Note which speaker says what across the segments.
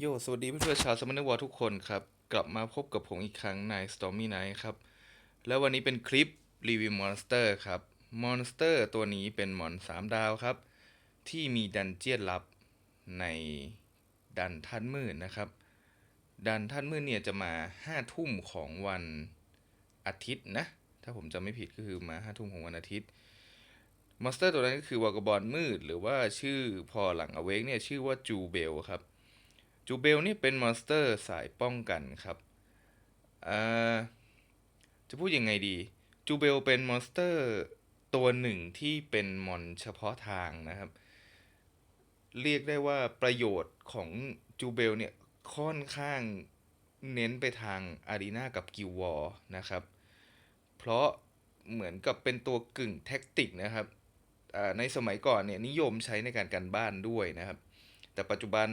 Speaker 1: โย สวัสดีเพื่อนๆชาวสม m นวอทุกคนครับ กลับมาพบกับผมอีกครั้งใน Stormy Night ครับ แล้ววันนี้เป็นคลิปรีวิวมอนสเตอร์ครับ มอนสเตอร์ตัวนี้เป็นมอน3ดาวครับ ที่มีดันเจียนลับในดันท่านมืดนะครับ ดันท่านมืดเนี่ยจะมา5ทุ่มของวันอาทิตย์นะ ถ้าผมจำไม่ผิดก็คือมา5ทุ่มของวันอาทิตย์มอนสเตอร์ตัวนั้นก็คือวากาบอลมืด หรือว่าชื่อพอหลังอเวกเนี่ยชื่อว่าจูเบลครับ จูเบลนี่เป็นมอนสเตอร์สายป้องกันครับอ่าจะพูดยังไงดี จูเบลเป็นมอนสเตอร์ตัวหนึ่งที่เป็นมอนเฉพาะทางนะครับ เรียกได้ว่าประโยชน์ของจูเบลเนี่ยค่อนข้างเน้นไปทางอารีนากับกิววอร์นะครับ เพราะเหมือนกับเป็นตัวกึ่งแท็กติกนะครับอ่าในสมัยก่อนเนี่ยนิยมใช้ในการกันบ้านด้วยนะครับ แต่ปัจจุบัน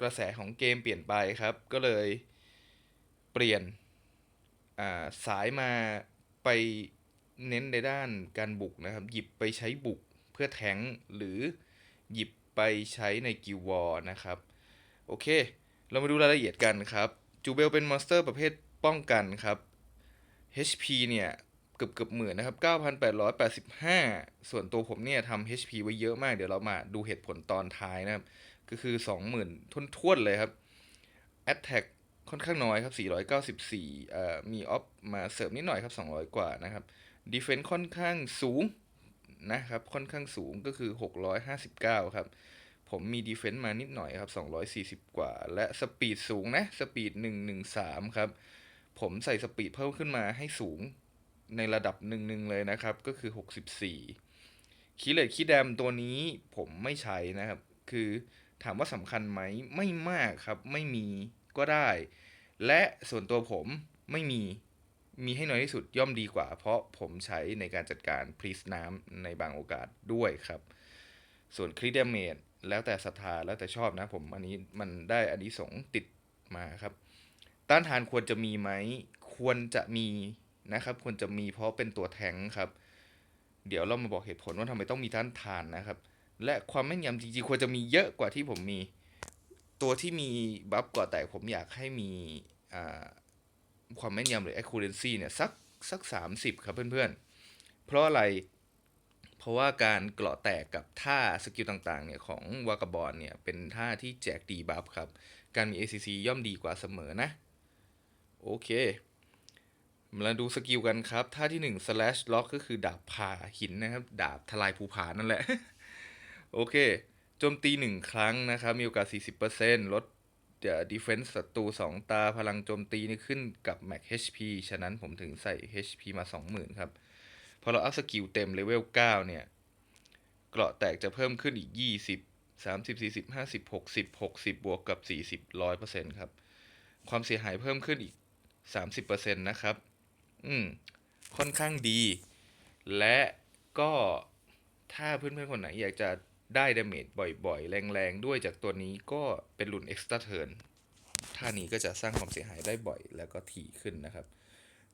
Speaker 1: กระแสของเกมเปลี่ยนไปครับ ก็เลยเปลี่ยนสายมาไปเน้นในด้านการบุกนะครับ หยิบไปใช้บุกเพื่อแทงหรือหยิบไปใช้ในกิววอร์นะครับ โอเค เรามาดูรายละเอียดกันครับ จูเบลเป็นมอนสเตอร์ประเภทป้องกันครับ HP เนี่ยเกือบเกือบหมื่นนะครับ 9,885 ส่วนตัวผมเนี่ยทำ HP ไว้เยอะมาก เดี๋ยวเรามาดูเหตุผลตอนท้ายนะครับ ก็คือ 20,000ทุนทวนๆเลยครับ Attack ค่อนข้างน้อยครับ 494เอ่อมีออฟมาเสริมนิดหน่อยครับ 200 กว่านะครับ Defense ค่อนข้างสูงนะครับ ค่อนข้างสูงก็คือ 659 ครับ ผมมี Defense มานิดหน่อยครับ 240 กว่า และสปีดสูงนะสปีด113 ครับ ผมใส่สปีดเพิ่มขึ้นมาให้สูงในระดับหนึ่งๆเลยนะครับ ก็คือ 64คีเลตคีแดมตัวนี้ผมไม่ใช้นะครับ คือ ถามว่าสำคัญไหมไม่มากครับไม่มีก็ได้ และส่วนตัวผมไม่มีมีให้น้อยที่สุดย่อมดีกว่า เพราะผมใช้ในการจัดการพรีสน้ำในบางโอกาสด้วยครับ ส่วนคริดเดเมจแล้วแต่ศรัทธาแล้วแต่ชอบนะผมอันนี้มันได้อันนี้สงติดมาครับ ต้านทานควรจะมีไหมควรจะมีนะครับ ควรจะมีเพราะเป็นตัวแทงค์ครับ เดี๋ยวเรามาบอกเหตุผลว่าทำไมต้องมีต้านทานนะครับ และความแม่นยำจริงๆ ควรจะมีเยอะกว่าที่ผมมี ตัวที่มีบัฟก่อแตกผมอยากให้มีความแม่นยำหรือ accuracy เนี่ยสักสักสามสิบครับเพื่อนๆ เพราะอะไร เพราะว่าการเกราะแตกกับท่าสกิลต่างๆเนี่ยของวากาบอลเนี่ยเป็นท่าที่แจกดีบัฟครับ การมี ACC ย่อมดีกว่าเสมอนะ โอเค มาดูสกิลกันครับ ท่าที่ 1 slash lock ก็คือดาบผ่าหินนะครับ ดาบทลายภูผานั่นแหละ โอเค โจมตี 1 ครั้งนะครับ มีโอกาส 40%ลดเดี๋ยว defense ศัตรู 2 ตาพลังโจมตีนี่ขึ้นกับ max HP ฉะนั้นผมถึงใส่ HP มา 20,000 ครับ พอเราอัพสกิลเต็มเลเวล 9 เนี่ย เกราะแตกจะเพิ่มขึ้นอีก 20 30 40 50 60 60 บวกกับ 40 100%ครับ ความเสียหายเพิ่มขึ้นอีก 30%นะครับ อืม ค่อนข้างดี และก็ถ้าเพื่อนๆคนไหนอยากจะ ได้ดาเมจบ่อยๆ แรงๆ ด้วยจากตัวนี้ก็เป็นรุ่น Extra Turn ท่านี้ก็จะสร้างความเสียหายได้บ่อยแล้วก็ถี่ขึ้นนะครับ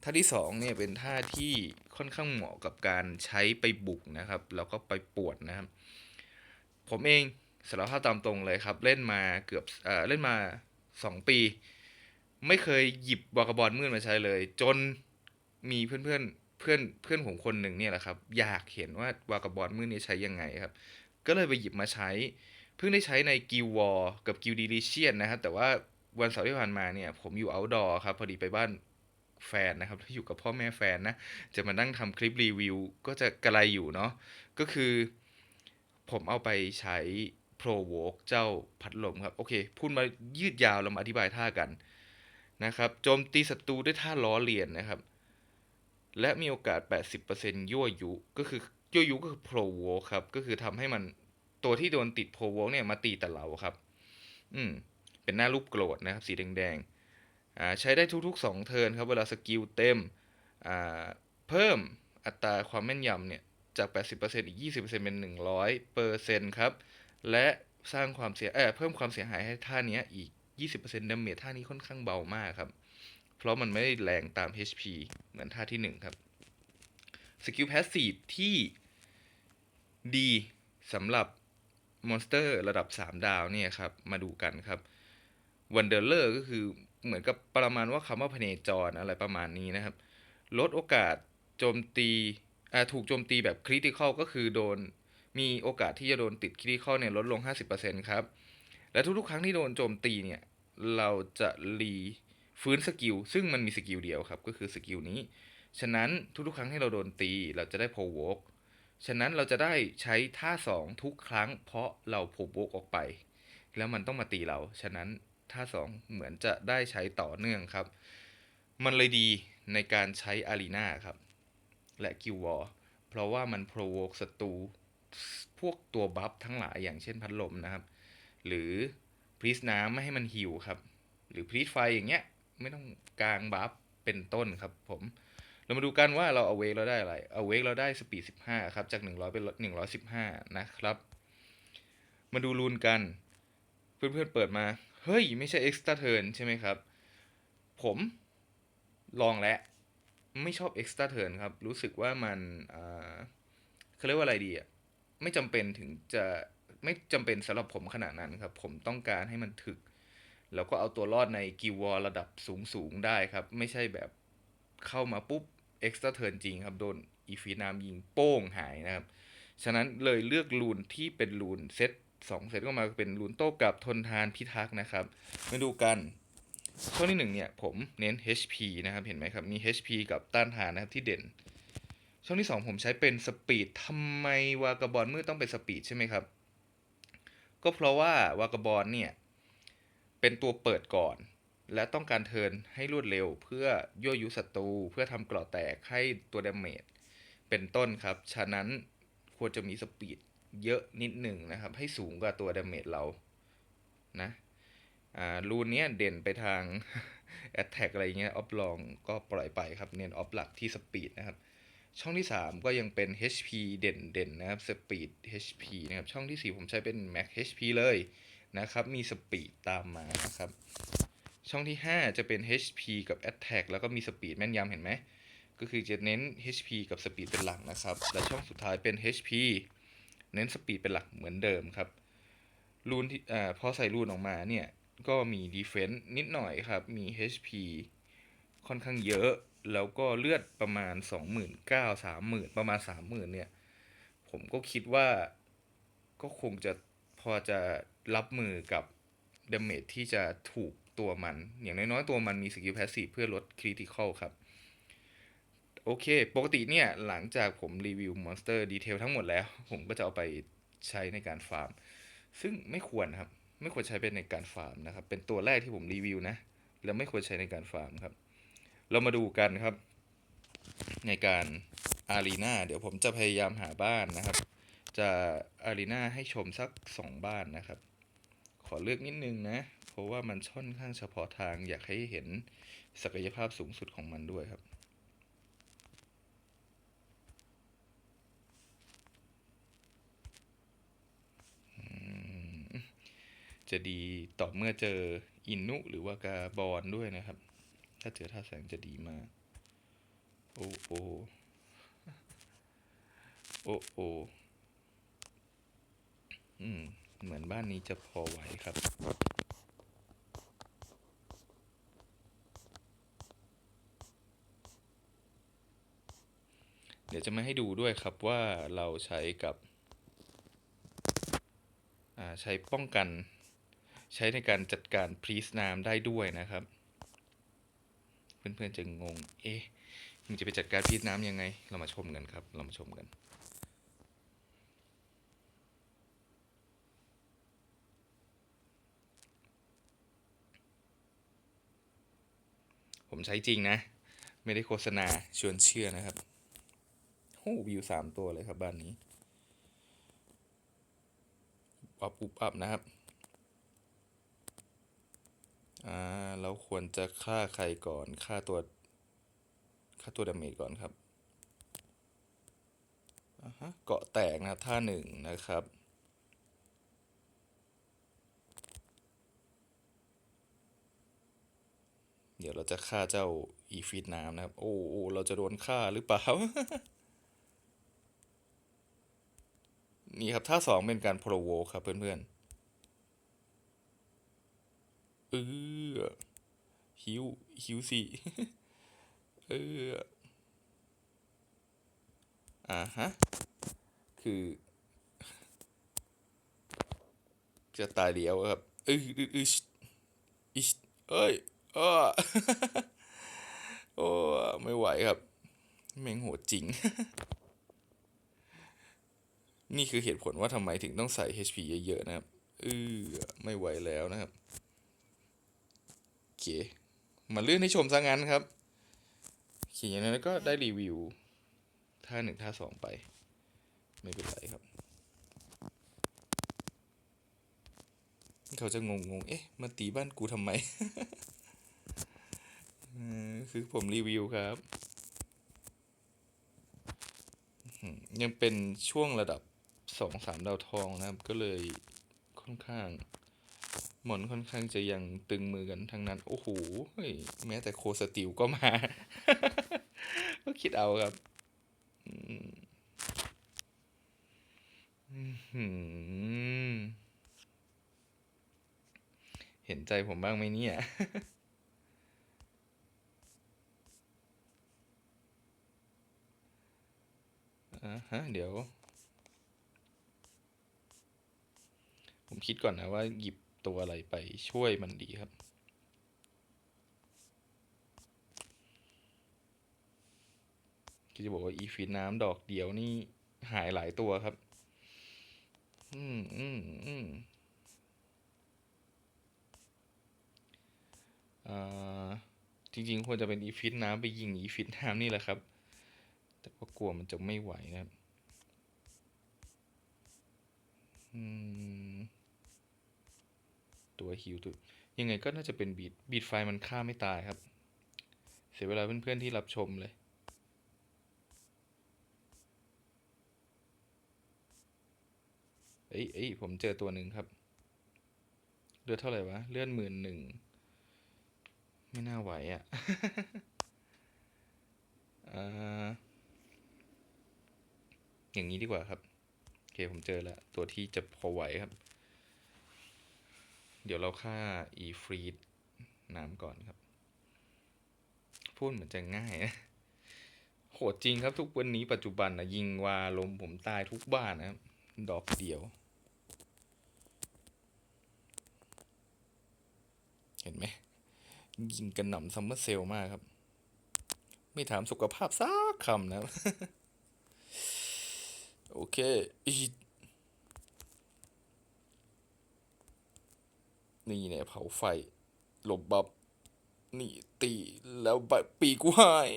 Speaker 1: ท่าที่สองเนี่ยเป็นท่าที่ค่อนข้างเหมาะกับการใช้ไปบุกนะครับ แล้วก็ไปปวดนะครับ ผมเองสารภาพตามตรงเลยครับ เล่นมาเกือบเอ่อเล่นมา 2 ปี ไม่เคยหยิบวากาบอลมืดมาใช้เลย จนมีเพื่อนเพื่อนๆเพื่อนเพื่อนผมคนหนึ่งเนี่ยแหละครับ อยากเห็นว่าวากาบอลมืดนี้ใช้ยังไงครับ ก็เลยไปหยิบมาใช้ เพิ่งได้ใช้ในกิววอลกับกิวดีลิเชียนนะครับ แต่ว่าวันเสาร์ที่ผ่านมาเนี่ย ผมอยู่ outdoor ครับ พอดีไปบ้านแฟนนะครับที่อยู่กับพ่อแม่แฟนนะ จะมานั่งทำคลิปรีวิว ก็จะกระไรอยู่เนาะก็คือผมเอาไปใช้ Pro v o k เจ้าพัดลมครับ โอเค พูดมายืดยาวเรามาอธิบายท่ากันนะครับโจมตีศัตรูด้วยท่าล้อเลียนนะครับ และมีโอกาส 80%ยั่วยุ ก็คือ ยั่วยุก็คือ Pro v o k ครับก็คือทำให้มันตัวที่โดนติด Pro v o k เนี่ยมาตีแต่เราครับ อืมเป็นหน้ารูปโกรธนะครับสีแดงๆอ่าใช้ได้ทุกๆ 2 เทิร์นครับเวลาสกิลเต็มอ่าเพิ่มอัตราความแม่นยำเนี่ยจาก 80%อีก 20%เป็น 100%ครับ และสร้างความเสียเออเพิ่มความเสียหายให้ท่านี้ยอีก 20%ดาเมจท่านี้ค่อนข้างเบามากครับ เพราะมันไม่ได้แรงตาม HP เหมือนท่าที่ 1 ครับ สกิลพาสซีฟที่ ดีสำหรับมอนสเตอร์ระดับ 3 ดาวเนี่ยครับมาดูกันครับวันเดอร์เลอร์ก็คือเหมือนกับประมาณว่าคำว่าพเนจรอะไรประมาณนี้นะครับ ลดโอกาสโจมตีอ่าถูกโจมตีแบบคริติคอลก็คือโดนมีโอกาสที่จะโดนติดคริติคอลเนี่ยลดลง 50%ครับ และทุกๆ ครั้งที่โดนโจมตีเนี่ย เราจะรีฟื้นสกิล ซึ่งมันมีสกิลเดียวครับ ก็คือสกิลนี้ ฉะนั้นทุกๆ ครั้งที่เราโดนตี เราจะได้โพวก ฉะนั้นเราจะได้ใช้ท่า 2 ทุกครั้ง เพราะเราโพวกออกไป แล้วมันต้องมาตีเรา ฉะนั้นท่า 2 เหมือนจะได้ใช้ต่อเนื่องครับ มันเลยดีในการใช้อารีนาครับ และกิววอร์เพราะว่ามันโพวกศัตรูพวกตัวบัฟทั้งหลายอย่างเช่นพัดลมนะครับ หรือพรีสน้ำไม่ให้มันหิวครับ หรือพรีสไฟอย่างเงี้ยไม่ต้องกลางบัฟเป็นต้นครับผม เรามาดูกันว่าเราเอาเวกเราได้อะไรเอาเวกเราได้สปีด15 ครับ จาก 100 เป็น 115 นะครับ มาดูรูนกัน เพื่อนๆเปิดมา เฮ้ย ไม่ใช่ extra turn ใช่ไหมครับ ผมลองแล้ว ไม่ชอบ extra turn ครับ รู้สึกว่ามันเขาเรียกว่าอะไรดีอะ ไม่จำเป็นถึงจะไม่จำเป็นสำหรับผมขนาดนั้นครับ ผมต้องการให้มันถึก แล้วก็เอาตัวรอดในกิววอลระดับสูงสูงๆได้ครับ ไม่ใช่แบบ เข้ามาปุ๊บ extra turn จริงครับ โดนอีฟีนามยิงโป้งหายนะครับ ฉะนั้นเลยเลือกรูนที่เป็นรูนเซตสองเซตก็มาเป็นรูนโต้กับทนทานพิทักษ์นะครับ มาดูกันช่วงที่หนึ่งเนี่ยผมเน้น HP นะครับเห็นไหมครับ มี HP กับต้านทานนะครับที่เด่น ช่วงที่2ผมใช้เป็นสปีดทำไมวากาบอลมืดต้องเป็นสปีดใช่ไหมครับ ก็เพราะว่าวากาบอลเนี่ยเป็นตัวเปิดก่อน และต้องการเทินให้รวดเร็ว เพื่อยั่วยุศัตรูเพื่อทำกรอแตกให้ตัวดาเมจเป็นต้นครับ ฉะนั้นควรจะมีสปีดเยอะนิดหนึ่งนะครับ ให้สูงกว่าตัวดาเมจเรานะอ่ารูนนี้เด่นไปทาง Attack อะไรเงี้ยออฟลองก็ปล่อยไปครับ เน้นออฟหลักที่สปีดนะครับ ช่องที่ 3 ก็ยังเป็น HP เด่นเด่นๆนะครับ Speed HP นะครับ ช่องที่ 4 ผมใช้เป็น Max HP เลยนะครับ มี Speed ตามมานะครับ ช่องที่ 5 จะเป็น HP กับ Attack แล้วก็มี Speed แม่นยำเห็นไหม ก็คือจะเน้น HP กับ Speed เป็นหลักนะครับ และช่องสุดท้ายเป็น HP เน้น Speed เป็นหลักเหมือนเดิมครับ รูนที่อ่าพอใส่รูนออกมาเนี่ยก็มี Defense นิดหน่อยครับ มี HP ค่อนข้างเยอะ แล้วก็เลือดประมาณ 29,000 30,000 ประมาณ 30,000 เนี่ย ผมก็คิดว่าก็คงจะพอจะรับมือกับดาเมจที่จะถูก ตัวมัน อย่างน้อยๆตัวมันมีสกิลแพสซีฟเพื่อลดคริติคอลครับ โอเค ปกติเนี่ย หลังจากผมรีวิวมอนสเตอร์ดีเทลทั้งหมดแล้ว ผมก็จะเอาไปใช้ในการฟาร์ม ซึ่งไม่ควรครับ ไม่ควรใช้เป็นในการฟาร์มนะครับ เป็นตัวแรกที่ผมรีวิวนะ แล้วไม่ควรใช้ในการฟาร์มครับ เรามาดูกันครับ ในการอารีนาเดี๋ยวผมจะพยายามหาบ้านนะครับ จะอารีนาให้ชมสักสองบ้านนะครับ ขอเลือกนิดนึงนะ เพราะว่ามันค่อนข้างเฉพาะทางอยากให้เห็นศักยภาพสูงสุดของมันด้วยครับ จะดีต่อเมื่อเจออินุหรือว่ากาบอลด้วยนะครับ ถ้าเจอท่าแสงจะดีมาก โอ้โอโอ้โออืม เหมือนบ้านนี้จะพอไหวครับ เดี๋ยวจะมาให้ดูด้วยครับว่าเราใช้กับใช้ป้องกัน ใช้ในการจัดการพรีสน้ำได้ด้วยนะครับ เพื่อนๆจะงง เอ๊ะมันจะไปจัดการพรีสน้ำยังไง เรามาชมกันครับ เรามาชมกันผมใช้จริงนะ ไม่ได้โฆษณาชวนเชื่อนะครับ โอ้วิวสามตัวเลยครับบ้านนี้ปับปุบอับนะครับ อ่า เราควรจะฆ่าใครก่อน ฆ่าตัว ฆ่าตัวดาเมจก่อนครับอ่าฮะ เกาะแตกนะท่าหนึ่งนะครับเดี๋ยวเราจะฆ่าเจ้าอีฟีดน้ำนะครับ โอ้โอเราจะโดนฆ่าหรือเปล่า นี่ครับท่าสองเป็นการโปรโวครับเพื่อนเออหิวหิวสิเอออ่าฮะ คือ จะตายเดียวครับเอออออออิชเอ้ยอ้อโอ้ไม่ไหวครับ แม่งโหดจริง นี่คือเหตุผลว่าทำไมถึงต้องใส่ HP เยอะๆนะครับเออไม่ไหวแล้วนะครับโอเคมาเลื่อนให้ชมซะงั้นครับโอเคอย่างนั้นก็ได้รีวิวท่าหนึ่งท่าสองไป ไม่เป็นไรครับ เขาจะงงงเอ๊ะ มาตีบ้านกูทำไมเออคือผมรีวิวครับ ยังเป็นช่วงระดับ สองสามดาวทองนะครับ ก็เลยค่อนข้าง หมอนค่อนข้างจะยังตึงมือกันทั้งนั้น โอ้โหเฮ้ยแม้แต่โคสติลก็มา ก็คิดเอาครับเห็นใจผมบ้างไหมเนี่ยอ่าฮะ เดี๋ยว ผมคิดก่อนนะว่าหยิบตัวอะไรไปช่วยมันดีครับ ก็จะบอกว่าอีฟีน้ำดอกเดียวนี่หายหลายตัวครับ อืมอืมอืมอ่าจริงๆควรจะเป็นอีฟิตน้ำไปยิงอีฟิตน้ำนี่แหละครับ แต่ก็กลัวมันจะไม่ไหวนะครับ อืม ตัวฮิวตัวยังไงก็น่าจะเป็นบีดบีดไฟมันฆ่าไม่ตายครับ เสียเวลาเพื่อนๆที่รับชมเลย เอ้ยเอ้ยผมเจอตัวหนึ่งครับ เลือดเท่าไหร่วะ เลือดหมื่นหนึ่ง ไม่น่าไหวอะ่ะอ่าอย่างนี้ดีกว่าครับ โอเค ผมเจอแล้ว ตัวที่จะพอไหวครับ เดี๋ยวเราฆ่าอีฟรีดน้ำก่อนครับ พูดเหมือนจะง่ายนะโหดจริงครับทุกวันนี้ปัจจุบันนะยิงวาลมผมตายทุกบ้านนะครับ ดอกเดียว เห็นไหม ยิงกระหน่ำซัมเมอร์เซลมากครับ ไม่ถามสุขภาพสักคำนะ โอเค นี่เนี่ยเผาไฟหลบบับนี่ตีแล้วบปีกูหาย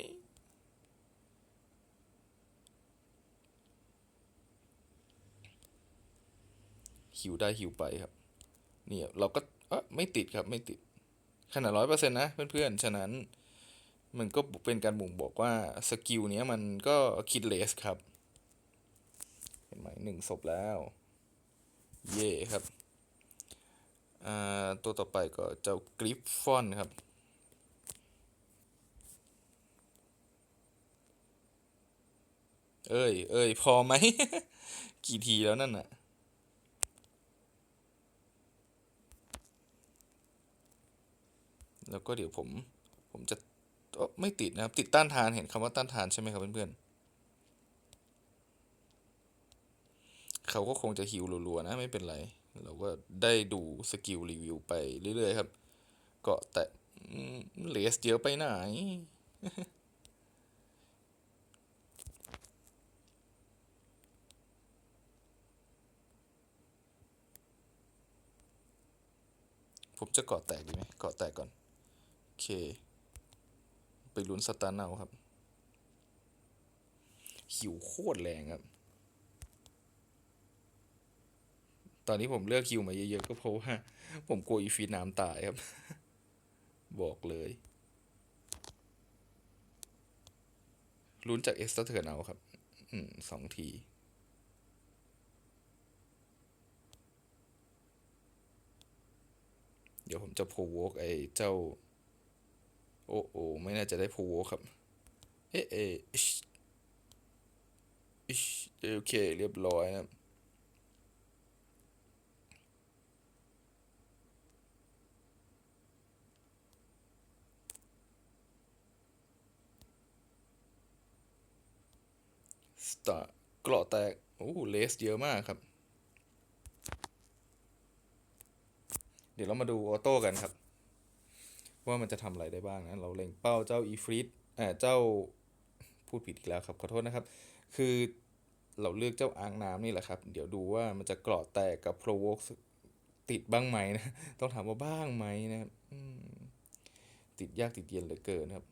Speaker 1: หิวได้หิวไปครับ เนี่ยเราก็เอะไม่ติดครับไม่ติด ขนาดร้อยเปอร์เซ็นต์นะเพื่อนๆ ฉะนั้น มันก็เป็นการบ่งบอกว่าสกิลเนี้ยมันก็คิดเลสครับ เห็นไหมหนึ่งศพแล้ว เย่ครับ ตัวต่อไปก็เจ้ากริฟฟอนครับเอ้ย เอ้ย พอไหม กี่ทีแล้วนั่นน่ะ แล้วก็เดี๋ยวผม ผมจะไม่ติดนะครับ ติดต้านทาน เห็นคำว่าต้านทานใช่ไหมครับเพื่อนๆ เขาก็คงจะฮิวรัวๆนะ ไม่เป็นไร เราก็ได้ดูสกิลรีวิวไปเรื่อยๆครับกาะแต่เลสเยอะไปไหน ผมจะเกาะแตกดีไหมเกาะแตกก่อน โอเค ไปลุ้นสตาร์เนาครับ หิวโคตรแรงครับ ตอนนี้ผมเลือกคิวมาเยอะๆก็เพราะว่า ผมกลัวอีฟีน้ำตายครับ บอกเลยลุ้นจากเอ็กซ์ตร้าเทิร์นเอาครับ อืมสองที เดี๋ยวผมจะโพวกไอ้เจ้า โอ้โอไม่น่าจะได้โพวกครับ เอ๊ะเอ๊ะอิชอิชโอเค เรียบร้อยนะ สตาร์เกราะแตก โอ้เลสเยอะมากครับ เดี๋ยวเรามาดูออโต้กันครับ ว่ามันจะทำอะไรได้บ้างนะ เราเล็งเป้าเจ้าอีฟริตเอ่อเจ้าพูดผิดอีกแล้วครับ ขอโทษนะครับ คือเราเลือกเจ้าอ่างน้ำนี่แหละครับ เดี๋ยวดูว่ามันจะเกราะแตกกับโปรโวกติดบ้างไหมนะ ต้องถามว่าบ้างไหมนะครับติดยากติดเย็นเหลือเกินครับ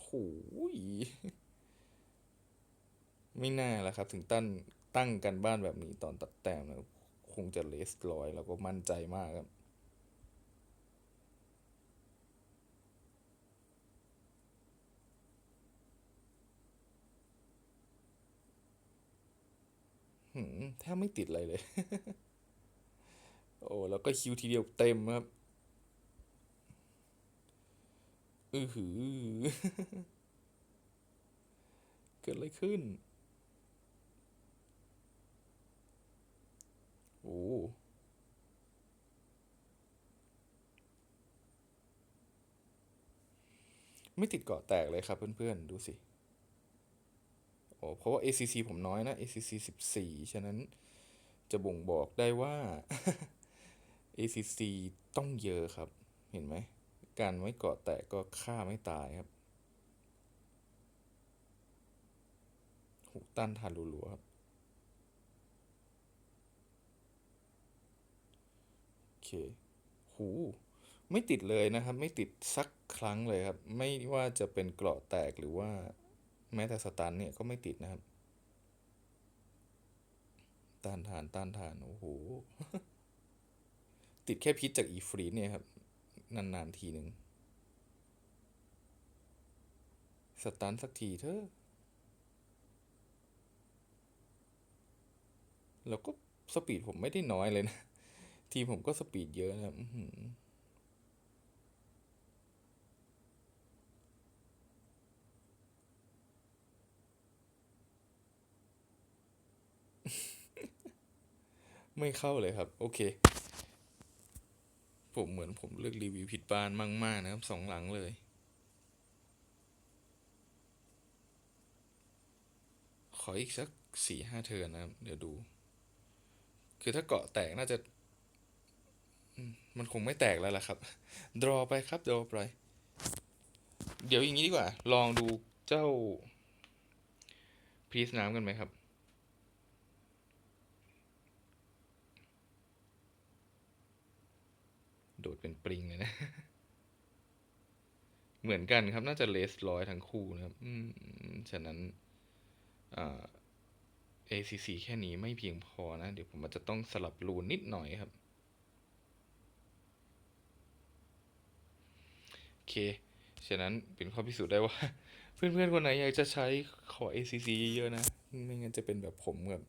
Speaker 1: โหย ไม่น่าละครับ ถึงตั้งตั้งกันบ้านแบบนี้ตอนตัดแต้มนะคงจะเลสร้อยแล้วก็มั่นใจมากครับแทบไม่ติดอะไรเลย โอ้ แล้วก็คิวทีเดียวเต็มครับ อือหือ เกิดอะไรขึ้น โอ้ไม่ติดเกาะแตกเลยครับเพื่อนๆ ดูสิ โอ้เพราะว่า ACC ผมน้อยนะ ACC 14 ฉะนั้นจะบ่งบอกได้ว่า ACC ต้องเยอะครับ เห็นไหม การไม่เกาะแตกก็ฆ่าไม่ตายครับหูต้านทานรัวๆครับ โอ เคหูไม่ติดเลยนะครับ ไม่ติดสักครั้งเลยครับ ไม่ว่าจะเป็นเกราะแตกหรือว่าแม้แต่สตันเนี่ยก็ไม่ติดนะครับ ต้านทานต้านทานโอ้โห ติดแค่พิษจากอีฟรีเนี่ยครับ นานๆทีหนึ่งสตันสักทีเถอะแล้วก็สปีดผมไม่ได้น้อยเลยนะ ทีผมก็สปีดเยอะนะอืไม่เข้าเลยครับ โอเค ผมเหมือนผมเลือกรีวิวผิดบ้านมากๆนะครับสองหลังเลย ขออีกสักสี่ห้าเทินนะครับ เดี๋ยวดู คือถ้าเกาะแตกน่าจะ มันคงไม่แตกแล้วล่ะครับ ดรอไปครับดรอไป เดี๋ยวอย่างนี้ดีกว่า ลองดูเจ้าพีซน้ำกันไหมครับ โดดเป็นปริงเลยนะ เหมือนกันครับน่าจะเลสร้อยทั้งคู่นะครับฉะนั้นอ่า ACC แค่นี้ไม่เพียงพอนะ เดี๋ยวผมอาจจะต้องสลับรูนนิดหน่อยครับ โอ เค ฉะนั้นเป็นข้อพิสูจน์ได้ว่า เพื่อนๆคนไหนอยากจะใช้ขอ ACC เยอะๆนะ ไม่งั้นจะเป็นแบบผมครับ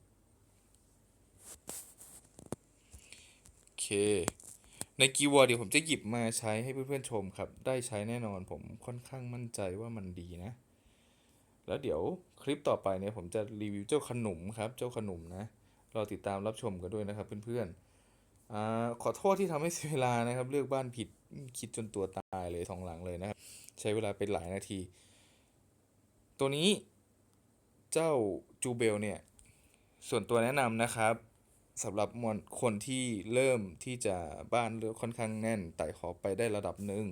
Speaker 1: โอเค ในกีวอร์เดี๋ยวผมจะหยิบมาใช้ให้เพื่อนๆชมครับ ได้ใช้แน่นอนผมค่อนข้างมั่นใจว่ามันดีนะ แล้วเดี๋ยวคลิปต่อไปเนี่ยผมจะรีวิวเจ้าขนมครับ เจ้าขนมนะ รอติดตามรับชมกันด้วยนะครับเพื่อนๆ อ่าขอโทษที่ทำให้เสียเวลานะครับ เลือกบ้านผิดคิดจนตัวตายเลยสองหลังเลยนะครับ ใช้เวลาเป็นหลายนาที ตัวนี้เจ้าจูเบลเนี่ย ส่วนตัวแนะนำนะครับสำหรับมวลคนที่เริ่มที่จะบ้านเลือกค่อนข้างแน่นไต่ขอไปได้ระดับหนึ่ง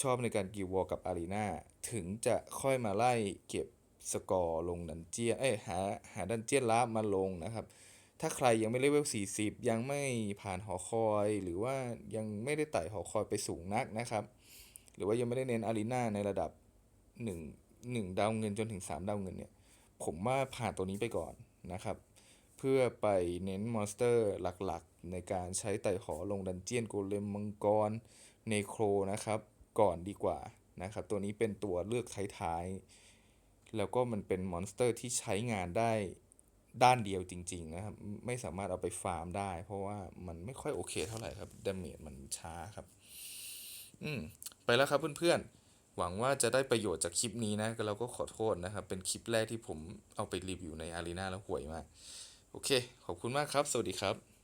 Speaker 1: ชอบในการกิววอลกับอารีนาถึงจะค่อยมาไล่เก็บสกอร์ลงดันเจียเอ้ยหาหาดันเจียนลับมาลงนะครับ ถ้าใครยังไม่เลเวล 40 ยังไม่ผ่านหอคอย หรือว่ายังไม่ได้ไต่หอคอยไปสูงนักนะครับ หรือว่ายังไม่ได้เน้นอารีนาในระดับ 1 1 ดาวเงินจนถึง 3 ดาวเงินเนี่ย ผมว่าผ่านตัวนี้ไปก่อนนะครับ เพื่อไปเน้นมอนสเตอร์หลักๆ ในการใช้ไต่หอลงดันเจียนโกเลมมังกรเนโครนะครับ ก่อนดีกว่านะครับ ตัวนี้เป็นตัวเลือกท้ายๆ แล้วก็มันเป็นมอนสเตอร์ที่ใช้งานได้ ด้านเดียวจริงๆนะครับ ไม่สามารถเอาไปฟาร์มได้ เพราะว่ามันไม่ค่อยโอเคเท่าไหร่ครับดาเมจมันช้าครับ อืมไปแล้วครับเพื่อนๆ หวังว่าจะได้ประโยชน์จากคลิปนี้นะก็เราก็ขอโทษนะครับ เป็นคลิปแรกที่ผมเอาไปรีวิวในอารีนาแล้วห่วยมาก โอเค ขอบคุณมากครับ สวัสดีครับ